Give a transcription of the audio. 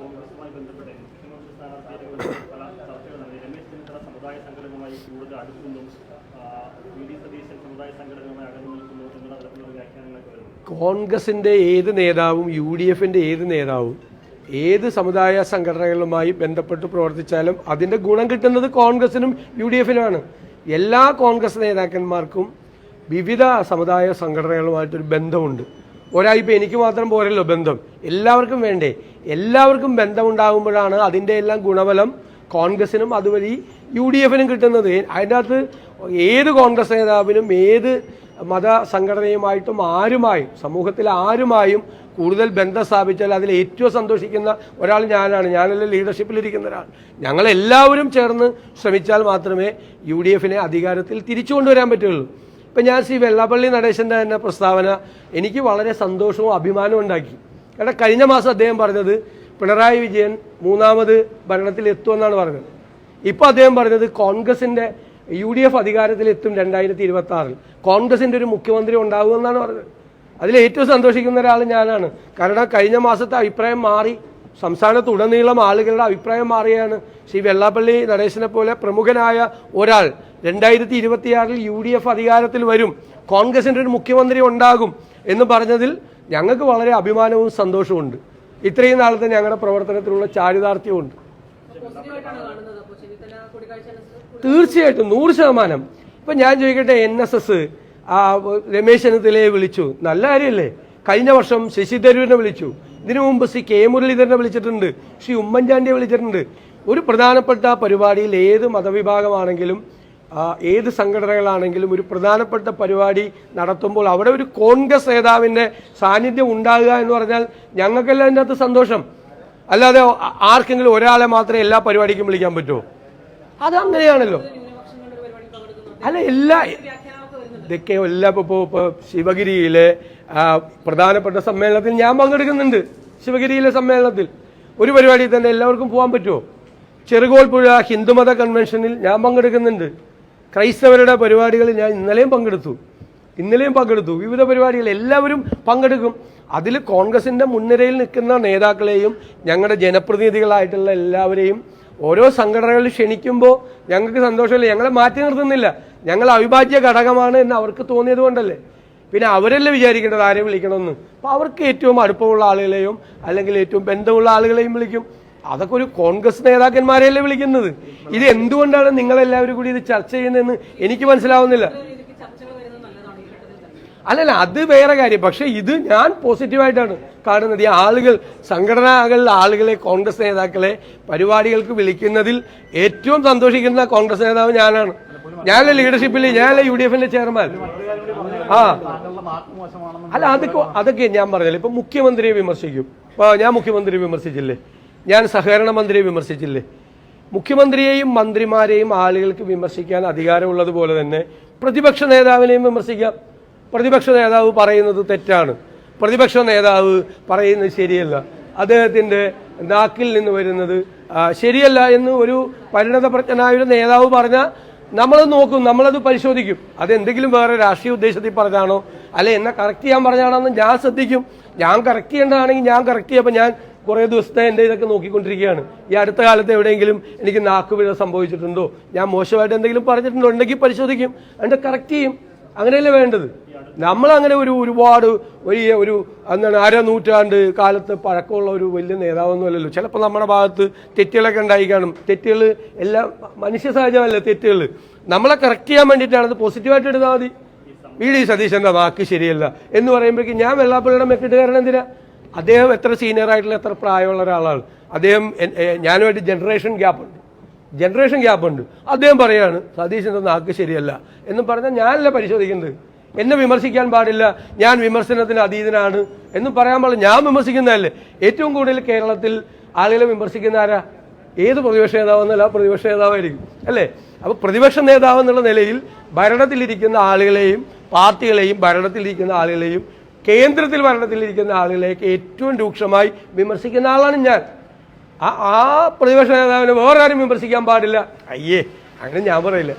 കോൺഗ്രസുമായി ബന്ധപ്പെട്ട് മുഖ്യമന്ത്രി സ്ഥാനാർത്ഥിയെ പല ചർച്ചകൾ നടത്തി രമേശ് ചെന്നിത്തല സമുദായ സംഘടനയുമായി കൂടുതൽ അടുക്കുന്നു വി ഡി സതീശൻ സമുദായ സംഘടനയുമായി അകന്നു നിൽക്കുന്നു എന്നുള്ള തരത്തിലുള്ള വ്യാഖ്യാനങ്ങളൊക്കെ വരുന്നു. കോൺഗ്രസിന്റെ ഏത് നേതാവും യു ഡി എഫിന്റെ ഏത് നേതാവും ഏത് സമുദായ സംഘടനകളുമായി ബന്ധപ്പെട്ട് പ്രവർത്തിച്ചാലും അതിന്റെ ഗുണം കിട്ടുന്നത് കോൺഗ്രസിനും യു ഡി എഫിനുമാണ്. എല്ലാ കോൺഗ്രസ് നേതാക്കന്മാർക്കും വിവിധ സമുദായ സംഘടനകളുമായിട്ടൊരു ബന്ധമുണ്ട്. ഒരായിപ്പോൾ എനിക്ക് മാത്രം പോരല്ലോ ബന്ധം. എല്ലാവർക്കും വേണ്ടേ? എല്ലാവർക്കും ബന്ധമുണ്ടാകുമ്പോഴാണ് അതിന്റെ എല്ലാം ഗുണഫലം കോൺഗ്രസിനും അതുവഴി യു ഡി എഫിനും കിട്ടുന്നത്. അതിന്റെ അകത്ത് ഏത് കോൺഗ്രസ് നേതാവിനും ഏത് മത സംഘടനയുമായിട്ടും ആരുമായും സമൂഹത്തിൽ ആരുമായും കൂടുതൽ ബന്ധം സ്ഥാപിച്ചാൽ അതിൽ ഏറ്റവും സന്തോഷിക്കുന്ന ഒരാൾ ഞാനാണ്. ഞാനല്ല ലീഡർഷിപ്പിലിരിക്കുന്ന ഒരാൾ. ഞങ്ങളെല്ലാവരും ചേർന്ന് ശ്രമിച്ചാൽ മാത്രമേ യു ഡി എഫിനെ അധികാരത്തിൽ തിരിച്ചു കൊണ്ടുവരാൻ പറ്റുള്ളൂ ഇപ്പം ഞാൻ ശ്രീ വെള്ളാപ്പള്ളി നടേശന്റെ തന്നെ പ്രസ്താവന എനിക്ക് വളരെ സന്തോഷവും അഭിമാനവും ഉണ്ടാക്കി. കാരണം കഴിഞ്ഞ മാസം അദ്ദേഹം പറഞ്ഞത് പിണറായി വിജയൻ മൂന്നാമത് ഭരണത്തിൽ എത്തുമെന്നാണ് പറഞ്ഞത്. ഇപ്പോൾ അദ്ദേഹം പറഞ്ഞത് കോൺഗ്രസിന്റെ യു ഡി എഫ് അധികാരത്തിലെത്തും രണ്ടായിരത്തി ഇരുപത്തി ആറിൽ കോൺഗ്രസിന്റെ ഒരു മുഖ്യമന്ത്രി ഉണ്ടാകുമെന്നാണ് പറഞ്ഞത്. അതിൽ ഏറ്റവും സന്തോഷിക്കുന്ന ഒരാൾ ഞാനാണ്. കാരണം കഴിഞ്ഞ മാസത്തെ അഭിപ്രായം മാറി സംസ്ഥാനത്തുടനീളം ആളുകളുടെ അഭിപ്രായം മാറിയാണ് ശ്രീ വെള്ളാപ്പള്ളി നടേശനെ പോലെ പ്രമുഖനായ ഒരാൾ. രണ്ടായിരത്തി ഇരുപത്തിയാറിൽ യു ഡി എഫ് അധികാരത്തിൽ വരും. കോൺഗ്രസിന്റെ ഒരു മുഖ്യമന്ത്രി ഉണ്ടാകും എന്ന് പറഞ്ഞതിൽ ഞങ്ങൾക്ക് വളരെ അഭിമാനവും സന്തോഷവുമുണ്ട്. ഇത്രയും നാളത്തെ ഞങ്ങളുടെ പ്രവർത്തനത്തിലുള്ള ചാരിതാർത്ഥ്യമുണ്ട്. തീർച്ചയായിട്ടും നൂറ് ശതമാനം. ഇപ്പം ഞാൻ ചോദിക്കട്ടെ എൻ എസ് എസ് രമേശ് ചെന്നിത്തലയെ വിളിച്ചു. നല്ല കാര്യമല്ലേ? കഴിഞ്ഞ വർഷം ശശി തരൂരിനെ വിളിച്ചു. ഇതിനു മുമ്പ് ശ്രീ കെ മുരളീധരനെ വിളിച്ചിട്ടുണ്ട് ശ്രീ ഉമ്മൻചാണ്ടിയെ വിളിച്ചിട്ടുണ്ട്. ഒരു പ്രധാനപ്പെട്ട പരിപാടിയിൽ ഏത് മതവിഭാഗമാണെങ്കിലും ഏത് സംഘടനകളാണെങ്കിലും ഒരു പ്രധാനപ്പെട്ട പരിപാടി നടത്തുമ്പോൾ അവിടെ ഒരു കോൺഗ്രസ് നേതാവിന്റെ സാന്നിധ്യം ഉണ്ടാകുക എന്ന് പറഞ്ഞാൽ ഞങ്ങൾക്കെല്ലാം അതിന്റെ അകത്ത് സന്തോഷം. അല്ലാതെ ആർക്കെങ്കിലും ഒരാളെ മാത്രമേ എല്ലാ പരിപാടിക്കും വിളിക്കാൻ പറ്റുമോ അത് അങ്ങനെയാണല്ലോ അല്ല എല്ലാ ഇതൊക്കെ എല്ലാം ഇപ്പോൾ ഇപ്പോൾ ശിവഗിരിയിലെ പ്രധാനപ്പെട്ട സമ്മേളനത്തിൽ ഞാൻ പങ്കെടുക്കുന്നുണ്ട്. ശിവഗിരിയിലെ സമ്മേളനത്തിൽ. ഒരു പരിപാടി തന്നെ എല്ലാവർക്കും പോകാൻ പറ്റുമോ? ചെറുകോൽപ്പുഴ ഹിന്ദുമത കൺവെൻഷനിൽ ഞാൻ പങ്കെടുക്കുന്നുണ്ട്. ക്രൈസ്തവരുടെ പരിപാടികളിൽ ഞാൻ ഇന്നലെയും പങ്കെടുത്തു. ഇന്നലെയും പങ്കെടുത്തു. വിവിധ പരിപാടികൾ എല്ലാവരും പങ്കെടുക്കും. അതിൽ കോൺഗ്രസിന്റെ മുൻനിരയിൽ നിൽക്കുന്ന നേതാക്കളെയും ഞങ്ങളുടെ ജനപ്രതിനിധികളായിട്ടുള്ള എല്ലാവരെയും ഓരോ സംഘടനകൾ ക്ഷണിക്കുമ്പോൾ ഞങ്ങൾക്ക് സന്തോഷമില്ല. ഞങ്ങളെ മാറ്റി നിർത്തുന്നില്ല. ഞങ്ങൾ അവിഭാജ്യ ഘടകമാണ് എന്ന് അവർക്ക് തോന്നിയത് കൊണ്ടല്ലേ? പിന്നെ അവരല്ലേ വിചാരിക്കേണ്ടത് ആരെ വിളിക്കണമെന്ന്? അപ്പോൾ അവർക്ക് ഏറ്റവും അടുപ്പമുള്ള ആളുകളെയും അല്ലെങ്കിൽ ഏറ്റവും ബന്ധമുള്ള ആളുകളെയും വിളിക്കും. അതൊക്കെ ഒരു കോൺഗ്രസ് നേതാക്കന്മാരെയല്ലേ വിളിക്കുന്നത്? ഇത് എന്തുകൊണ്ടാണ് നിങ്ങളെല്ലാവരും കൂടി ഇത് ചർച്ച ചെയ്യുന്നതെന്ന് എനിക്ക് മനസ്സിലാവുന്നില്ല രീതിക്ക് ചർച്ചകൾ വരുന്നത് നല്ലതാണ് ഈ ഘട്ടത്തിൽ തന്നെ അല്ലല്ല അത് വേറെ കാര്യം. പക്ഷെ ഇത് ഞാൻ പോസിറ്റീവായിട്ടാണ് കാണുന്നത്. ഈ ആളുകൾ സംഘടനകളിലെ ആളുകളെ കോൺഗ്രസ് നേതാക്കളെ പരിപാടികൾക്ക് വിളിക്കുന്നതിൽ ഏറ്റവും സന്തോഷിക്കുന്ന കോൺഗ്രസ് നേതാവ് ഞാനാണ്. ഞാനല്ലേ ലീഡർഷിപ്പിൽ ഞാനല്ലേ യു ഡി എഫിന്റെ ചെയർമാൻ ആ. അല്ല അതൊക്കെ അതൊക്കെ ഞാൻ പറഞ്ഞില്ല. ഇപ്പൊ മുഖ്യമന്ത്രിയെ വിമർശിക്കും. ഇപ്പൊ ഞാൻ മുഖ്യമന്ത്രിയെ വിമർശിച്ചില്ലേ? ഞാൻ സഹകരണ മന്ത്രിയെ വിമർശിച്ചില്ലേ? മുഖ്യമന്ത്രിയെയും മന്ത്രിമാരെയും ആളുകൾക്ക് വിമർശിക്കാൻ അധികാരമുള്ളതുപോലെ തന്നെ പ്രതിപക്ഷ നേതാവിനെയും വിമർശിക്കാം. പ്രതിപക്ഷ നേതാവ് പറയുന്നത് തെറ്റാണ്. പ്രതിപക്ഷ നേതാവ് പറയുന്നത് ശരിയല്ല. അദ്ദേഹത്തിന്റെ നാക്കിൽ നിന്ന് വരുന്നത് ശരിയല്ല എന്ന് ഒരു പരിണതപ്രജ്ഞനായ ഒരു നേതാവ് പറഞ്ഞാൽ നമ്മളത് നോക്കും നമ്മളത് പരിശോധിക്കും. അതെന്തെങ്കിലും വേറെ രാഷ്ട്രീയ ഉദ്ദേശത്തിൽ പറഞ്ഞാണോ അല്ലെ എന്നെ കറക്റ്റ് ചെയ്യാൻ പറഞ്ഞാണോ എന്ന് ഞാൻ ശ്രദ്ധിക്കും. ഞാൻ കറക്റ്റ് ചെയ്യേണ്ടതാണെങ്കിൽ ഞാൻ കറക്റ്റ് ചെയ്യപ്പോൾ ഞാൻ കുറേ ദിവസത്തെ എന്റെ ഇതൊക്കെ നോക്കിക്കൊണ്ടിരിക്കുകയാണ്. ഈ അടുത്ത കാലത്ത് എവിടെയെങ്കിലും എനിക്ക് നാക്കുപിഴ സംഭവിച്ചിട്ടുണ്ടോ? ഞാൻ മോശമായിട്ട് എന്തെങ്കിലും പറഞ്ഞിട്ടുണ്ടോ? ഉണ്ടെങ്കിൽ പരിശോധിക്കും. എന്നിട്ട് കറക്റ്റ് ചെയ്യും. അങ്ങനെയല്ലേ വേണ്ടത്? നമ്മൾ അങ്ങനെ ഒരു ഒരുപാട് വലിയ ഒരു എന്താണ് അര നൂറ്റാണ്ട് കാലത്ത് പഴക്കമുള്ള ഒരു വലിയ നേതാവൊന്നും അല്ലല്ലോ ചിലപ്പോൾ നമ്മുടെ ഭാഗത്ത് തെറ്റുകളൊക്കെ ഉണ്ടായി കാണും. തെറ്റുകൾ എല്ലാം മനുഷ്യ സഹജമല്ല തെറ്റുകൾ. നമ്മളെ കറക്റ്റ് ചെയ്യാൻ വേണ്ടിയിട്ടാണ് അത് പോസിറ്റീവായിട്ട് എടുത്താൽ മതി. വി ഡി സതീശന്റെ വാക്ക് ശരിയല്ല എന്ന് പറയുമ്പോഴേക്കും ഞാൻ വെള്ളാപ്പള്ളിയുടെ മെക്കിട്ടുകാരൻ എന്തിനാ? അദ്ദേഹം എത്ര സീനിയർ ആയിട്ടുള്ള എത്ര പ്രായമുള്ള ഒരാളാണ്. അദ്ദേഹം ഞാനുമായിട്ട് ജനറേഷൻ ഗ്യാപ്പ് ഉണ്ട്. ജനറേഷൻ ഗ്യാപ്പ് ഉണ്ട്. അദ്ദേഹം പറയാണ് സതീശന്റെ നാക്ക് ശരിയല്ല എന്നും പറഞ്ഞാൽ ഞാനല്ല പരിശോധിക്കുന്നത് എന്നെ വിമർശിക്കാൻ പാടില്ല. ഞാൻ വിമർശനത്തിന് അതീതനാണ്. എന്ന് പറയാൻ പാടില്ല. ഞാൻ വിമർശിക്കുന്നതല്ലേ. ഏറ്റവും കൂടുതൽ കേരളത്തിൽ ആളുകളെ വിമർശിക്കുന്ന ആരാ? ഏത് പ്രതിപക്ഷ നേതാവെന്നല്ല പ്രതിപക്ഷ നേതാവായിരിക്കും. അല്ലേ? അപ്പോൾ പ്രതിപക്ഷ നേതാവ് എന്നുള്ള നിലയിൽ ഭരണത്തിലിരിക്കുന്ന ആളുകളെയും പാർട്ടികളെയും ഭരണത്തിലിരിക്കുന്ന ആളുകളെയും കേന്ദ്രത്തിൽ ഭരണത്തിലിരിക്കുന്ന ആളുകളെയൊക്കെ ഏറ്റവും രൂക്ഷമായി വിമർശിക്കുന്ന ആളാണ് ഞാൻ. ആ ആ പ്രതിപക്ഷ നേതാവിനെ വേറെ ആരും വിമർശിക്കാൻ പാടില്ല. അയ്യേ അങ്ങനെ ഞാൻ പറയില്ല.